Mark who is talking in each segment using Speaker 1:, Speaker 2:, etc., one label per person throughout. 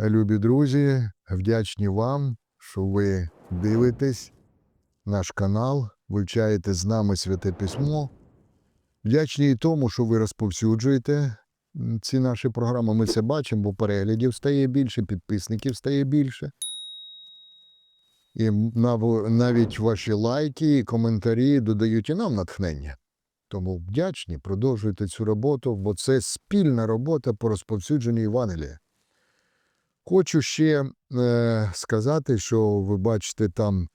Speaker 1: Любі друзі, вдячні вам, що ви дивитесь наш канал, вивчаєте з нами святе письмо. Вдячні і тому, що ви розповсюджуєте ці наші програми. Ми це бачимо, бо переглядів стає більше, підписників стає більше. І навіть ваші лайки і коментарі додають і нам натхнення. Тому вдячні, продовжуйте цю роботу, бо це спільна робота по розповсюдженню Євангелія. Хочу ще е, сказати, що ви бачите там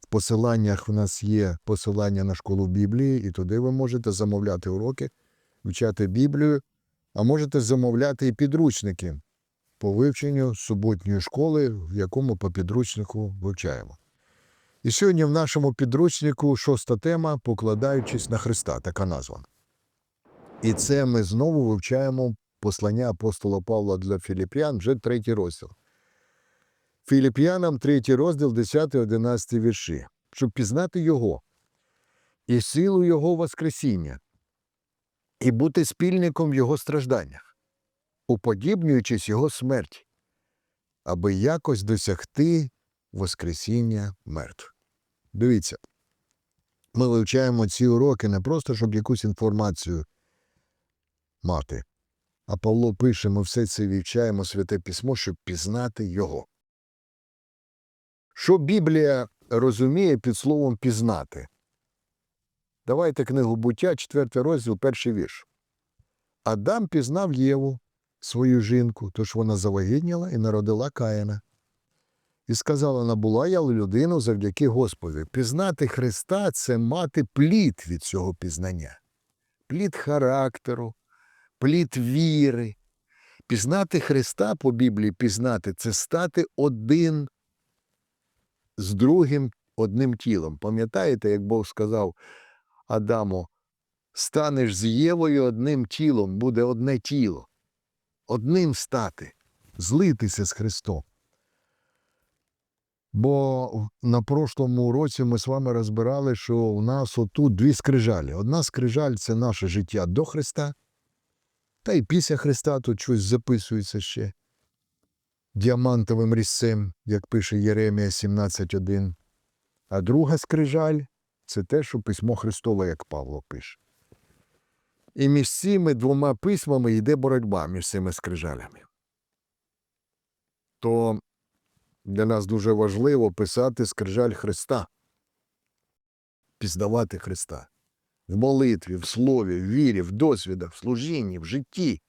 Speaker 1: в посиланнях в нас є посилання на школу Біблії, і туди ви можете замовляти уроки, вивчати Біблію, а можете замовляти і підручники по вивченню суботньої школи, в якому по підручнику вивчаємо. І сьогодні в нашому підручнику шоста тема покладаючись на Христа, така назва. І це ми знову вивчаємо послання апостола Павла для Філіп'ян, вже третій розділ. Філіп'янам третій розділ, 10-11 вірші, щоб пізнати Його і силу Його Воскресіння, і бути спільником в Його стражданнях, уподібнюючись Його смерті, аби якось досягти Воскресіння мертвих. Дивіться, ми вивчаємо ці уроки не просто, щоб якусь інформацію мати. А Павло пише, ми все це вивчаємо святе письмо, щоб пізнати його. Що Біблія розуміє під словом пізнати? Давайте книгу буття, 4 розділ, перший вірш. Адам пізнав Єву, свою жінку, тож вона завагітніла і народила Каїна. І сказала, набула я людину завдяки Господу. Пізнати Христа це мати плід від цього пізнання, плід характеру, плід віри. Пізнати Христа по Біблії, пізнати це стати один з другим одним тілом. Пам'ятаєте, як Бог сказав Адаму, станеш з Євою одним тілом, буде одне тіло. Одним стати, злитися з Христом. Бо на прошлому році ми з вами розбирали, що у нас отут дві скрижалі. Одна скрижаль це наше життя до Христа, та й після Христа тут щось записується ще діамантовим різцем, як пише Єремія 17.1. А друга скрижаль це те, що письмо Христове, як Павло пише. І між цими двома письмами йде боротьба між цими скрижалями. То для нас дуже важливо писати скрижаль Христа, пізнавати Христа в молитві, в слові, в вірі, в досвідах, в служінні, в житті.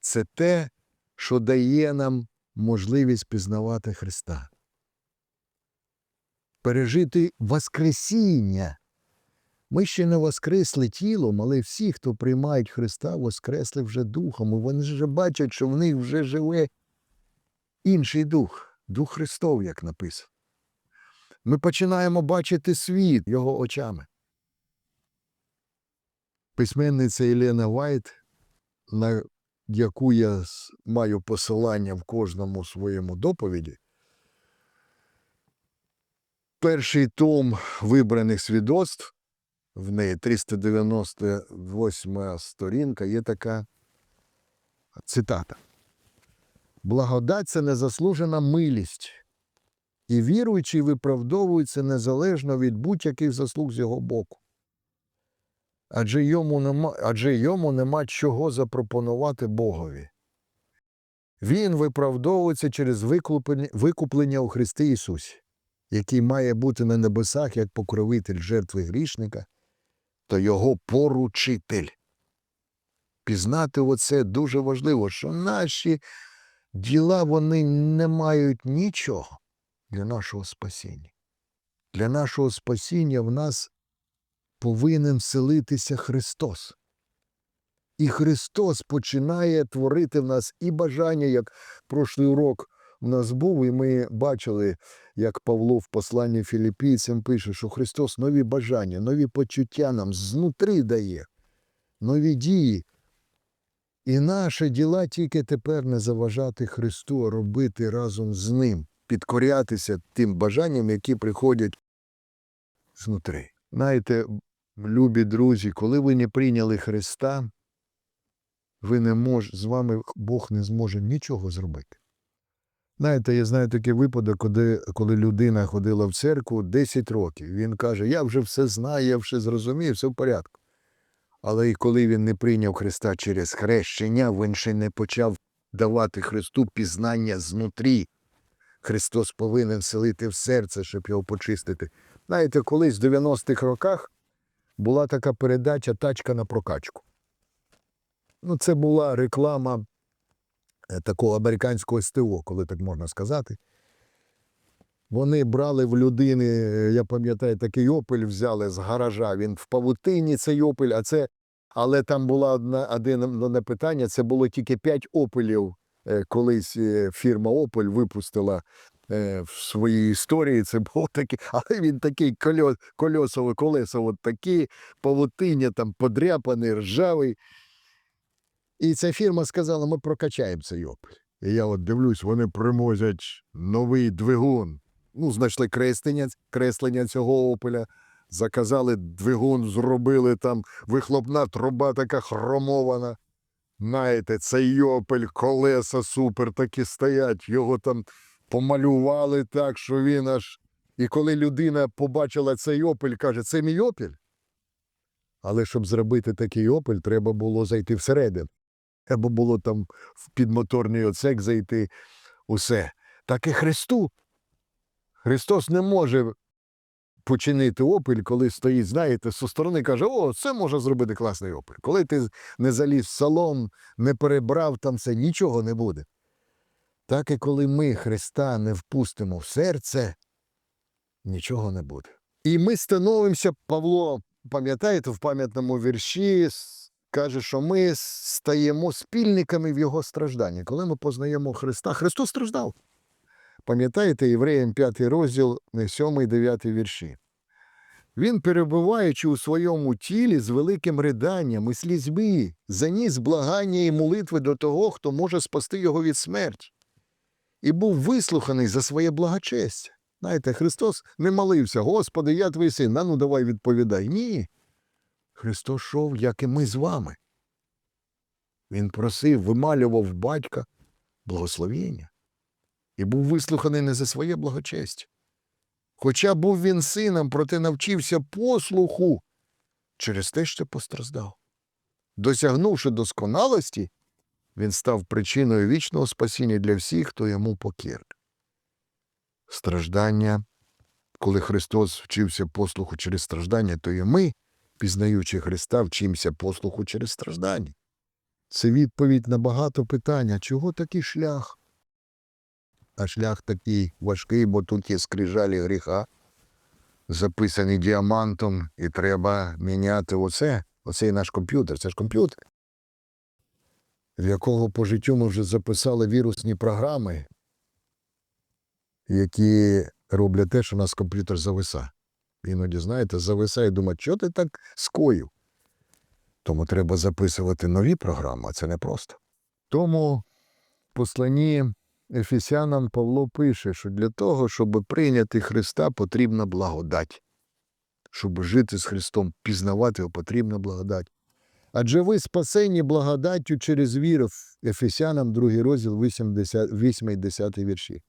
Speaker 1: Це те, що дає нам можливість пізнавати Христа. Пережити Воскресіння. Ми ще не воскресли тілом, але всі, хто приймають Христа, воскресли вже духом. І вони вже бачать, що в них вже живе інший дух, дух Христов, як написано. Ми починаємо бачити світ його очами. Письменниця Єлена Вайт, на яку я маю посилання в кожному своєму доповіді, перший том вибраних свідоцтв, в неї 398 сторінка, є така цитата. Благодать це незаслужена милість, і віруючий виправдовується незалежно від будь-яких заслуг з його боку. Адже йому нема, адже йому нема чого запропонувати Богові. Він виправдовується через викуплення, викуплення у Христі Ісусі, який має бути на небесах як покровитель жертви грішника та його поручитель. Пізнати оце дуже важливо, що наші діла вони не мають нічого для нашого спасіння. Для нашого спасіння в нас повинен вселитися Христос. І Христос починає творити в нас і бажання, як прошлий урок в нас був, і ми бачили, як Павло в посланні філіппійцям пише, що Христос нові бажання, нові почуття нам знутри дає, нові дії. І наші діла тільки тепер не заважати Христу, а робити разом з Ним, підкорятися тим бажанням, які приходять знутри. Знаєте, любі друзі, коли ви не прийняли Христа, ви не мож, з вами Бог не зможе нічого зробити. Знаєте, я знаю такий випадок, коли, коли людина ходила в церкву 10 років. Він каже: Я вже все знаю, я вже зрозумів, все в порядку. Але і коли він не прийняв Христа через хрещення, він ще не почав давати Христу пізнання знутрі. Христос повинен селити в серце, щоб його почистити. Знаєте, колись в 90-х роках була така передача Тачка на прокачку. Ну, це була реклама е, такого американського СТО, коли так можна сказати. Вони брали в людини, е, я пам'ятаю, такий опель взяли з гаража. Він в павутині цей опель, а це. Але там було одне, один, одне питання: це було тільки 5 опелів. е, Колись фірма Опель випустила в своїй історії. Це було таке, але він такий кольо, кольосово, колеса, от такі, павутиння там подряпаний, ржавий. І ця фірма сказала, ми прокачаємо цей опель. І я от дивлюсь, вони примозять новий двигун. Ну, знайшли креслення, креслення цього опеля, заказали двигун, зробили там вихлопна труба така хромована. Знаєте, цей опель, колеса супер такі стоять, його там помалювали так, що він аж. І коли людина побачила цей опель, каже, це мій опель. Але щоб зробити такий опель, треба було зайти всередину. Або було там в підмоторний оцек зайти усе. Так і Христу. Христос не може починити опель, коли стоїть, знаєте, зі сторони каже, о, це може зробити класний опель. Коли ти не заліз в салон, не перебрав там все, нічого не буде. Так і коли ми Христа не впустимо в серце, нічого не буде. І ми становимося, Павло, пам'ятаєте, в пам'ятному вірші каже, що ми стаємо спільниками в його стражданні. Коли ми познаємо Христа, Христос страждав. Пам'ятаєте, Євреям 5 розділ, 7-9 вірші. Він, перебуваючи у своєму тілі з великим риданням і слізьми, заніс благання і молитви до того, хто може спасти його від смерті, і був вислуханий за своє благочестя. Знаєте, Христос не молився, Господи, я твій син, а ну давай відповідай. Ні. Христос йшов, як і ми з вами. Він просив, вималював батька благословення і був вислуханий не за своє благочестя. Хоча був він сином, проте навчився послуху через те, що постраждав. Досягнувши досконалості, він став причиною вічного спасіння для всіх, хто йому покірний. Страждання, коли Христос вчився послуху через страждання, то і ми, пізнаючи Христа, вчимося послуху через страждання. Це відповідь на багато питань, чого такий шлях? А шлях такий важкий, бо тут є скрижалі гріха, записані діамантом, і треба міняти оце. Оцей наш комп'ютер. Це ж комп'ютер, в якого по життю ми вже записали вірусні програми, які роблять те, що у нас комп'ютер зависа. Іноді, знаєте, зависає і думає, що ти так скоїв? Тому треба записувати нові програми, а це непросто. Тому в посланні Ефесянам Павло пише, що для того, щоб прийняти Христа, потрібна благодать. Щоб жити з Христом, пізнавати його, потрібна благодать. Адже ви спасені благодаттю через віру Ефесянам, 2 розділ, 8 і 10 вірші.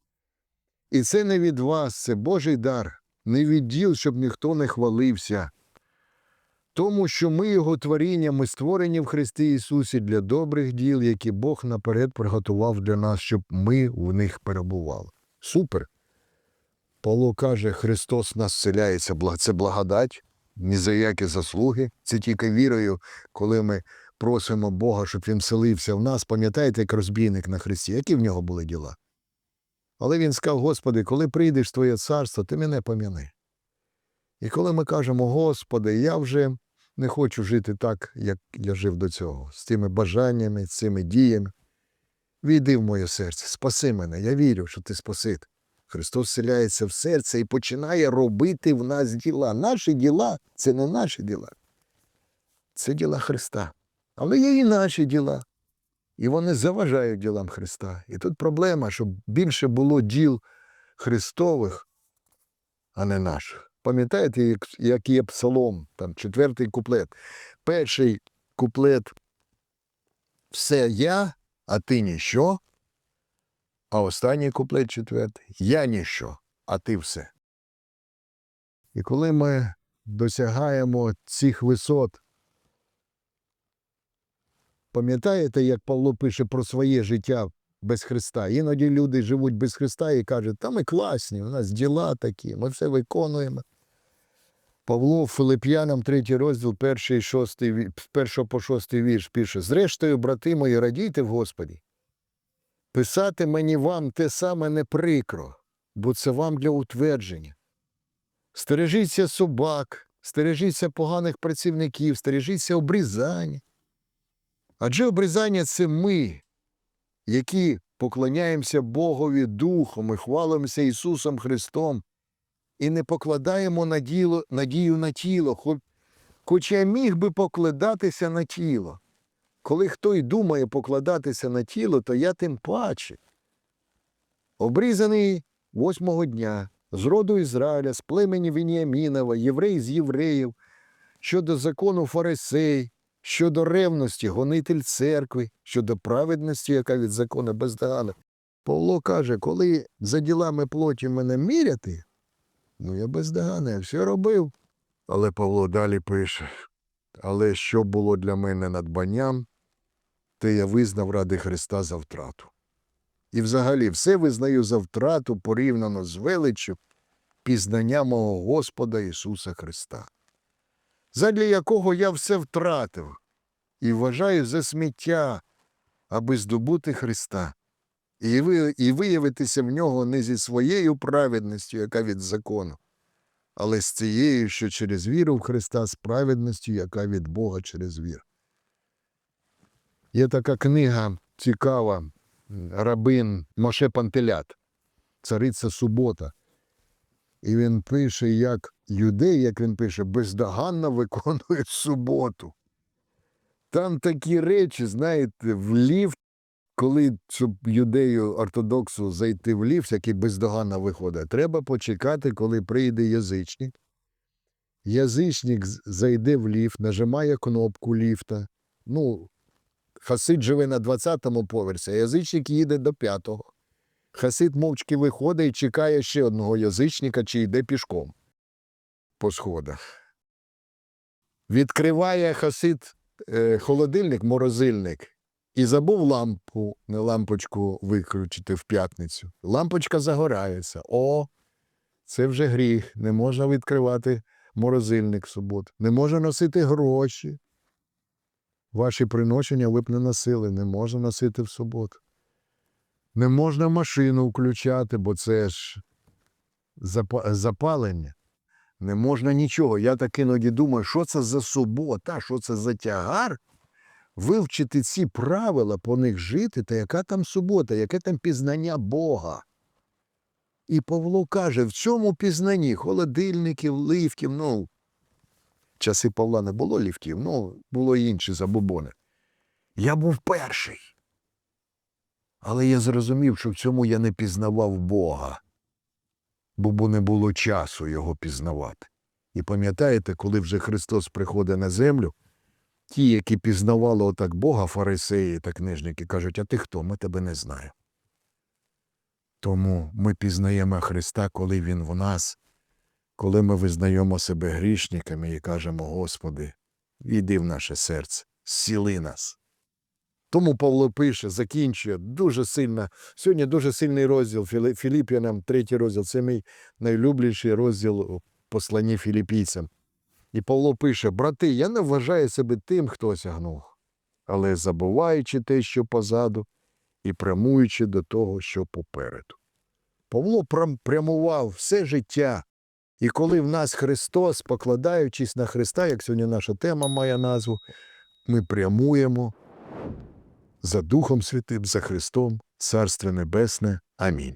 Speaker 1: І це не від вас, це Божий дар, не від діл, щоб ніхто не хвалився. Тому що ми його творіння, ми створені в Христі Ісусі для добрих діл, які Бог наперед приготував для нас, щоб ми в них перебували. Супер. Павло каже, Христос нас вселяється, це благодать, ні за які заслуги. Це тільки вірою, коли ми просимо Бога, щоб Він вселився в нас. Пам'ятаєте, як розбійник на Христі, які в нього були діла? Але він сказав, Господи, коли прийдеш в Твоє царство, ти мене пом'яни. І коли ми кажемо, Господи, я вже не хочу жити так, як я жив до цього, з цими бажаннями, з цими діями. Війди в моє серце, спаси мене, я вірю, що ти спаситель. Христос вселяється в серце і починає робити в нас діла. Наші діла це не наші діла. Це діла Христа. Але є і наші діла. І вони заважають ділам Христа. І тут проблема, щоб більше було діл Христових, а не наших. Пам'ятаєте, як, є псалом, там четвертий куплет. Перший куплет все я, а ти ніщо. А останній куплет четвертий Я ніщо, а ти все. І коли ми досягаємо цих висот, пам'ятаєте, як Павло пише про своє життя без Христа? Іноді люди живуть без Христа і кажуть, та ми класні, у нас діла такі, ми все виконуємо. Павло Филип'янам, третій розділ, перший, шостий, ві- з першого по шостий вірш пише: Зрештою, брати мої, радійте в Господі. Писати мені вам те саме не прикро, бо це вам для утвердження. Стережіться собак, стережіться поганих працівників, стережіться обрізання. Адже обрізання це ми, які поклоняємося Богові Духом і хвалимося Ісусом Христом, і не покладаємо надію на тіло, хоч, я міг би покладатися на тіло. Коли хто й думає покладатися на тіло, то я тим паче. Обрізаний восьмого дня, з роду Ізраїля, з племені Веніамінова, єврей з євреїв, щодо закону фарисей, щодо ревності, гонитель церкви, щодо праведності, яка від закону бездоганна. Павло каже, коли за ділами плоті мене міряти, ну я бездоганний, я все робив. Але Павло далі пише: але що було для мене надбанням, те я визнав ради Христа за втрату. І взагалі все визнаю за втрату порівняно з величчю пізнання мого Господа Ісуса Христа, задля якого я все втратив і вважаю за сміття, аби здобути Христа, і, ви, і виявитися в нього не зі своєю праведністю, яка від закону, але з цією, що через віру в Христа, з праведністю, яка від Бога через віру. Є така книга цікава, рабин Моше Пантелят, цариця Субота. І він пише, як юдей, як він пише, бездоганно виконує суботу. Там такі речі, знаєте, в ліфт, коли щоб юдею ортодоксу зайти в ліфт, який бездоганно виходить, треба почекати, коли прийде язичник. Язичник зайде в ліфт, нажимає кнопку ліфта. Ну, Хасид живе на 20-му поверсі, а язичник їде до 5-го. Хасид мовчки виходить і чекає ще одного язичника, чи йде пішком по сходах. Відкриває Хасид е, холодильник, морозильник, і забув лампу, не лампочку виключити в п'ятницю. Лампочка загорається. О, це вже гріх. Не можна відкривати морозильник в суботу. Не можна носити гроші. Ваші приношення ви б не носили, не можна носити в суботу. Не можна машину включати, бо це ж запалення. Не можна нічого. Я так іноді думаю, що це за субота, що це за тягар. Вивчити ці правила, по них жити, та яка там субота, яке там пізнання Бога. І Павло каже, в цьому пізнанні холодильників, лифтів, ну, часи Павла не було ліфтів, ну, було інші забобони. Я був перший. Але я зрозумів, що в цьому я не пізнавав Бога, бо бо не було часу його пізнавати. І пам'ятаєте, коли вже Христос приходить на землю, ті, які пізнавали отак Бога, фарисеї та книжники, кажуть, а ти хто? Ми тебе не знаємо. Тому ми пізнаємо Христа, коли Він в нас, коли ми визнаємо себе грішниками і кажемо, Господи, війди в наше серце, зціли нас. Тому Павло пише, закінчує дуже сильно. Сьогодні дуже сильний розділ Філі- Філіп'янам, третій розділ. Це мій найлюбліший розділ у посланні філіпійцям. І Павло пише: Брати, я не вважаю себе тим, хто осягнув, але забуваючи те, що позаду, і прямуючи до того, що попереду. Павло прямував все життя. І коли в нас Христос, покладаючись на Христа, як сьогодні наша тема має назву, ми прямуємо за Духом Святим, за Христом, Царство Небесне. Амінь.